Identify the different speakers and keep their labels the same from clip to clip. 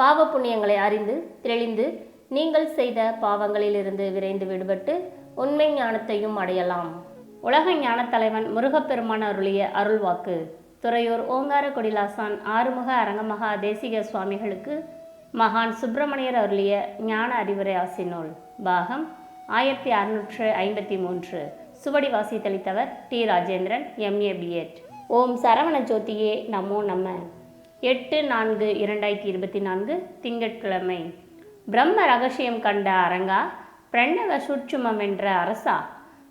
Speaker 1: பாவ புண்ணியங்களை அறிந்து தெளிந்து நீங்கள் செய்த பாவங்களிலிருந்து விரைந்து விடுபட்டு உண்மை ஞானத்தையும் அடையலாம். உலக ஞானத் தலைவன் முருகப்பெருமான் அருளிய அருள்வாக்கு. துறையூர் ஓங்கார கொடிலாசான் ஆறுமுக அரங்கமகா தேசிக சுவாமிகளுக்கு மகான் சுப்பிரமணியர் அருளிய ஞான அறிவுரை ஆசினூல் பாகம் ஆயிரத்தி அறுநூற்று ஐம்பத்தி மூன்று சுவடி வாசித்தளித்தவர் டி. ராஜேந்திரன் எம்ஏ பிஎட் ஓம் சரவண ஜோதியே நமோ நம்ம எட்டு நான்கு இரண்டாயிரத்தி இருபத்தி நான்கு திங்கட்கிழமை. பிரம்ம ரகசியம் கண்ட அரங்கா பிரணவ சூட்சுமம் என்ற அரசா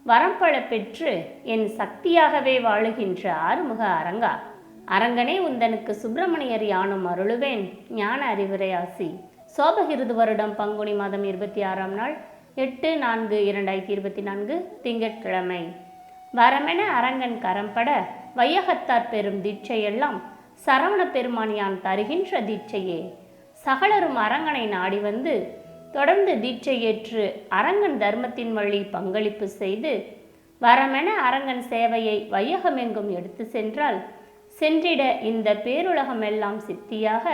Speaker 1: வரம்பழ பெற்று என் சக்தியாகவே வாழுகின்ற ஆறுமுக அரங்கா. அரங்கனே உந்தனுக்கு சுப்பிரமணியர் யானும் அருளுவேன் ஞான அறிவுரை ஆசி. சோபகிருது வருடம் பங்குனி மாதம் இருபத்தி ஆறாம் நாள் எட்டு நான்கு இரண்டாயிரத்தி இருபத்தி நான்கு திங்கட்கிழமை. வரமென அரங்கன் கரம்பட வையகத்தார் பெறும் தீட்சையெல்லாம் சரவண பெருமானியான் தருகின்ற தீட்சையே. சகலரும் அரங்கனை நாடி வந்து தொடர்ந்து தீட்சை ஏற்று அரங்கன் தர்மத்தின் வழி பங்களிப்பு செய்து வரமென அரங்கன் சேவையை வையகமெங்கும் எடுத்து சென்றால் சென்றிட இந்த பேருலகமெல்லாம் சித்தியாக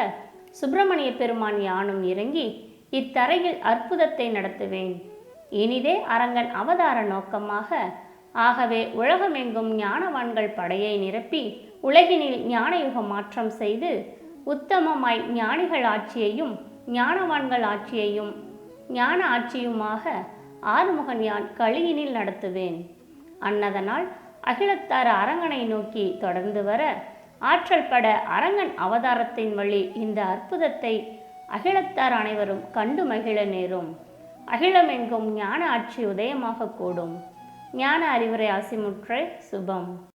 Speaker 1: சுப்பிரமணிய பெருமான் யானும் இறங்கி இத்தரையில் அற்புதத்தை நடத்துவேன். இனிதே அரங்கன் அவதார நோக்கமாக ஆகவே உலகமெங்கும் ஞானவான்கள் படையை நிரப்பி உலகினில் ஞானயுக மாற்றம் செய்து உத்தமமாய் ஞானிகள் ஆட்சியையும் ஞானவான்கள் ஆட்சியையும் ஞான ஆட்சியுமாக ஆறுமுகன் யான் கலியினில் நடத்துவேன். அன்னதனால் அகிலத்தார் அரங்கனை நோக்கி தொடர்ந்து வர ஆற்றல் பட அரங்கன் அவதாரத்தின் வழி இந்த அற்புதத்தை அகிலத்தார் அனைவரும் கண்டு மகிழ நேரும். அகிலமெங்கும் ஞான ஆட்சி உதயமாக கூடும். ஞான அறிவுரை ஆசிமுற்றை சுபம்.